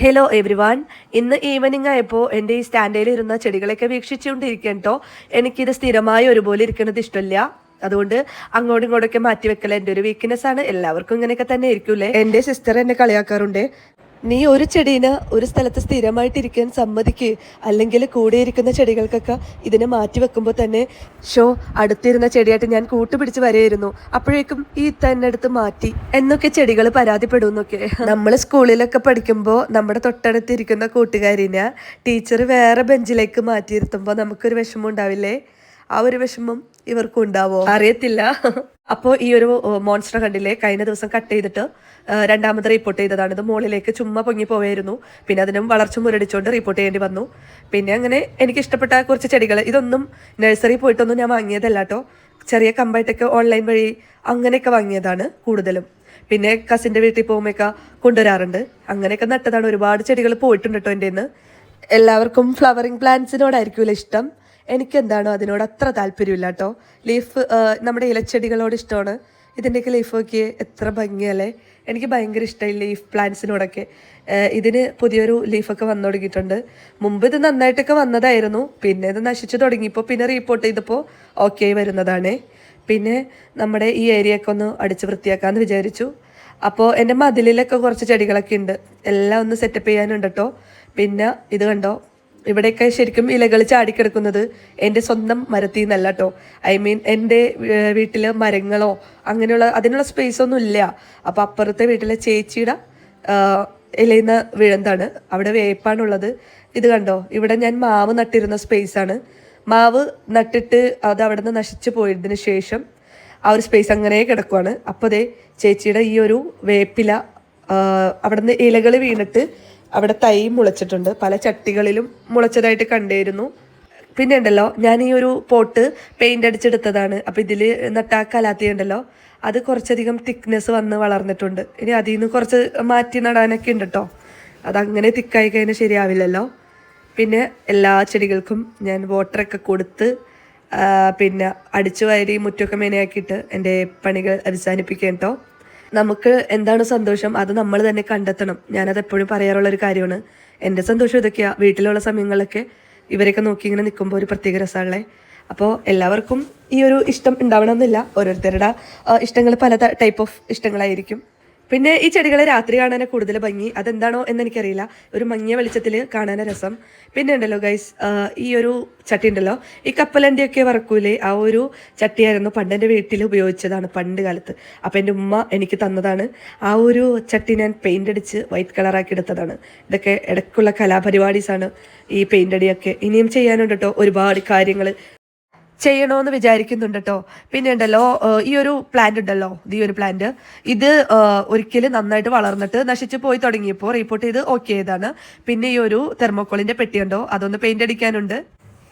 Hello everyone ഇന്ന് evening ആയപ്പോൾ എന്റെ ഈ സ്റ്റാൻഡേൽ ഇരുന്ന ചെടികളൊക്കെ വീക്ഷിച്ചുകൊണ്ടിരിക്കാൻ കേട്ടോ എനിക്കിത് സ്ഥിരമായി ഒരുപോലെ ഇരിക്കുന്നത് ഇഷ്ടമില്ല. അതുകൊണ്ട് അങ്ങോട്ടും ഇങ്ങോട്ടൊക്കെ മാറ്റി വെക്കല എന്റെ ഒരു വീക്ക്നെസ് ആണ്. എല്ലാവർക്കും ഇങ്ങനെയൊക്കെ തന്നെ ഇരിക്കൂലേ എന്റെ സിസ്റ്റർ എന്നെ കളിയാക്കാറുണ്ട്. നീ ഒരു ചെടീനെ ഒരു സ്ഥലത്ത് സ്ഥിരമായിട്ടിരിക്കാൻ സമ്മതിക്ക്. അല്ലെങ്കിൽ കൂടെ ഇരിക്കുന്ന ചെടികൾക്കൊക്കെ ഇതിനെ മാറ്റി വെക്കുമ്പോൾ തന്നെ ഷോ അടുത്തിരുന്ന ചെടിയായിട്ട് ഞാൻ കൂട്ടുപിടിച്ച് വരെയായിരുന്നു. അപ്പോഴേക്കും ഈ തന്നെ അടുത്ത് മാറ്റി. എന്നൊക്കെ ചെടികൾ പരാതിപ്പെടുന്നൊക്കെ നമ്മൾ സ്കൂളിലൊക്കെ പഠിക്കുമ്പോൾ നമ്മുടെ തൊട്ടടുത്തിരിക്കുന്ന കൂട്ടുകാരിനെ ടീച്ചർ വേറെ ബെഞ്ചിലേക്ക് മാറ്റിയിരുത്തുമ്പോൾ നമുക്കൊരു വിഷമം ഉണ്ടാവില്ലേ? ആ ഒരു വിഷമം ഇവർക്കും ഉണ്ടാവോ? അറിയത്തില്ല. അപ്പോൾ ഈ ഒരു മോൺസ്റ്റർ കണ്ടില്ലേ കഴിഞ്ഞ ദിവസം കട്ട് ചെയ്തിട്ട് രണ്ടാമത് റിപ്പോർട്ട് ചെയ്തതാണ്. ഇത് മുകളിലേക്ക് ചുമ്മാ പൊങ്ങി പോയായിരുന്നു. പിന്നെ അതിനും വളർച്ച മുരടിച്ചുകൊണ്ട് റിപ്പോർട്ട് ചെയ്യേണ്ടി വന്നു. പിന്നെ അങ്ങനെ എനിക്ക് ഇഷ്ടപ്പെട്ട കുറച്ച് ചെടികൾ ഇതൊന്നും നഴ്സറി പോയിട്ടൊന്നും ഞാൻ വാങ്ങിയതല്ല കേട്ടോ ചെറിയ കമ്പായിട്ടൊക്കെ ഓൺലൈൻ വഴി അങ്ങനെയൊക്കെ വാങ്ങിയതാണ് കൂടുതലും. പിന്നെ കസിന്റെ വീട്ടിൽ പോകുമ്പോഴൊക്കെ കൊണ്ടുവരാറുണ്ട്. അങ്ങനെയൊക്കെ നട്ടതാണ്. ഒരുപാട് ചെടികൾ പോയിട്ടുണ്ട് കേട്ടോ എന്റെ എല്ലാവർക്കും ഫ്ലവറിങ് പ്ലാന്റ്സിനോടായിരിക്കുമല്ലോ ഇഷ്ടം. എനിക്ക് എന്താണോ അതിനോട് അത്ര താല്പര്യമില്ല കേട്ടോ. ലീഫ് നമ്മുടെ ഇലച്ചെടികളോട് ഇഷ്ടമാണ്. ഇതിന്റെയൊക്കെ ലീഫ് നോക്കിയേ എത്ര ഭംഗിയല്ലേ. എനിക്ക് ഭയങ്കര ഇഷ്ടമായി ലീഫ് പ്ലാന്റ്സിനോടൊക്കെ. ഇതിന് പുതിയൊരു ലീഫൊക്കെ വന്നു തുടങ്ങിയിട്ടുണ്ട്. മുമ്പ് ഇത് നന്നായിട്ടൊക്കെ വന്നതായിരുന്നു. പിന്നെ ഇത് നശിച്ചു തുടങ്ങിയപ്പോൾ പിന്നെ റീപ്പോർട്ട് ചെയ്തപ്പോൾ ഓക്കെ വരുന്നതാണ്. പിന്നെ നമ്മുടെ ഈ ഏരിയ ഒക്കെ ഒന്ന് അടിച്ച് വൃത്തിയാക്കാമെന്ന് വിചാരിച്ചു. അപ്പോൾ എന്റെ മതിലിലൊക്കെ കുറച്ച് ചെടികളൊക്കെ ഉണ്ട്. എല്ലാം ഒന്ന് സെറ്റപ്പ് ചെയ്യാനുണ്ട് കേട്ടോ. പിന്നെ ഇത് കണ്ടോ ഇവിടെയൊക്കെ ശരിക്കും ഇലകൾ ചാടിക്കിടക്കുന്നത് എന്റെ സ്വന്തം മരത്തിൽ നിന്നല്ല കേട്ടോ. ഐ മീൻ എന്റെ വീട്ടിൽ മരങ്ങളോ അങ്ങനെയുള്ള അതിനുള്ള സ്പേസ് ഒന്നും ഇല്ല. അപ്പോൾ അപ്പുറത്തെ വീട്ടിലെ ചേച്ചിയുടെ ഇലയിൽ നിന്ന് വീഴുന്നതാണ്. അവിടെ വേപ്പാണുള്ളത്. ഇത് കണ്ടോ? ഇവിടെ ഞാൻ മാവ് നട്ടിരുന്ന സ്പേസാണ് മാവ് നട്ടിട്ട് അത് അവിടെ നിന്ന് നശിച്ചു പോയതിന് ശേഷം ആ ഒരു സ്പേസ് അങ്ങനെ കിടക്കുവാണ്. അപ്പോൾ ദേ ചേച്ചിയുടെ ഈ ഒരു വേപ്പില അവിടെ അവിടുന്ന് ഇലകൾ വീണിട്ട് അവിടെ തൈ മുളച്ചിട്ടുണ്ട്. പല ചട്ടികളിലും മുളച്ചതായിട്ട് കണ്ടിരുന്നു. പിന്നെ ഉണ്ടല്ലോ ഞാൻ ഈ ഒരു പോട്ട് പെയിന്റ് അടിച്ചെടുത്തതാണ്. അപ്പോൾ ഇതിൽ നട്ടാ ഉണ്ടല്ലോ അത് കുറച്ചധികം തിക്നെസ് വന്ന് വളർന്നിട്ടുണ്ട്. ഇനി അതിൽ നിന്ന് കുറച്ച് മാറ്റി നടാനൊക്കെ ഉണ്ട് കേട്ടോ അതങ്ങനെ തിക്കായി കഴിഞ്ഞാൽ ശരിയാവില്ലല്ലോ. പിന്നെ എല്ലാ ചെടികൾക്കും ഞാൻ വാട്ടറൊക്കെ കൊടുത്ത് പിന്നെ അടിച്ചു വാരി മുറ്റൊക്കെ മേനയാക്കിയിട്ട് എന്റെ പണികൾ അവസാനിപ്പിക്കാം കേട്ടോ നമുക്ക് എന്താണ് സന്തോഷം? അത് നമ്മൾ തന്നെ കണ്ടെത്തണം. ഞാനത് എപ്പോഴും പറയാറുള്ള ഒരു കാര്യമാണ്. എന്റെ സന്തോഷം ഇതൊക്കെയാണ് വീട്ടിലുള്ള സമയങ്ങളിലൊക്കെ ഇവരെയൊക്കെ നോക്കി ഇങ്ങനെ നിൽക്കുമ്പോൾ ഒരു പ്രത്യേക രസമുള്ളേ അപ്പോൾ എല്ലാവർക്കും ഈ ഒരു ഇഷ്ടം ഉണ്ടാവണമെന്നില്ല. ഓരോരുത്തരുടെ ഇഷ്ടങ്ങൾ പല ടൈപ്പ് ഓഫ് ഇഷ്ടങ്ങളായിരിക്കും. പിന്നെ ഈ ചെടികളെ രാത്രി കാണാൻ കൂടുതൽ ഭംഗി. അതെന്താണോ എന്ന് എനിക്കറിയില്ല ഒരു മങ്ങിയ വെളിച്ചത്തിൽ കാണാൻ രസം. പിന്നെ ഉണ്ടല്ലോ ഗൈസ് ഈ ഒരു ചട്ടി ഉണ്ടല്ലോ. ഈ കപ്പലണ്ടിയൊക്കെ വറക്കൂലേ? ആ ഒരു ചട്ടിയായിരുന്നു പണ്ട് എന്റെ വീട്ടിൽ ഉപയോഗിച്ചതാണ് പണ്ട് കാലത്ത്. അപ്പം എന്റെ ഉമ്മ എനിക്ക് തന്നതാണ്. ആ ഒരു ചട്ടി ഞാൻ പെയിന്റ് അടിച്ച് വൈറ്റ് കളറാക്കി എടുത്തതാണ്. ഇതൊക്കെ ഇടയ്ക്കുള്ള കലാപരിപാടീസാണ് ഈ പെയിന്റ് അടിയൊക്കെ. ഇനിയും ചെയ്യാനുണ്ട് കേട്ടോ ഒരുപാട് കാര്യങ്ങൾ ചെയ്യണമെന്ന് വിചാരിക്കുന്നുണ്ട് കേട്ടോ പിന്നെ ഉണ്ടല്ലോ ഈ ഒരു പ്ലാന്റ് ഉണ്ടല്ലോ ഈ ഒരു പ്ലാന്റ് ഇത് ഒരിക്കലും നന്നായിട്ട് വളർന്നിട്ട് നശിച്ചു പോയി തുടങ്ങിയപ്പോൾ റിപ്പോർട്ട് ചെയ്ത് ഓക്കെ ചെയ്താണ്. പിന്നെ ഈ ഒരു തെർമോക്കോളിന്റെ പെട്ടി ഉണ്ടോ അതൊന്ന് പെയിന്റ് അടിക്കാനുണ്ട്.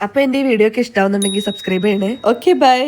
അപ്പൊ എന്റെ ഈ വീഡിയോ ഒക്കെ ഇഷ്ടാവുന്നുണ്ടെങ്കിൽ സബ്സ്ക്രൈബ് ചെയ്യണേ. Okay bye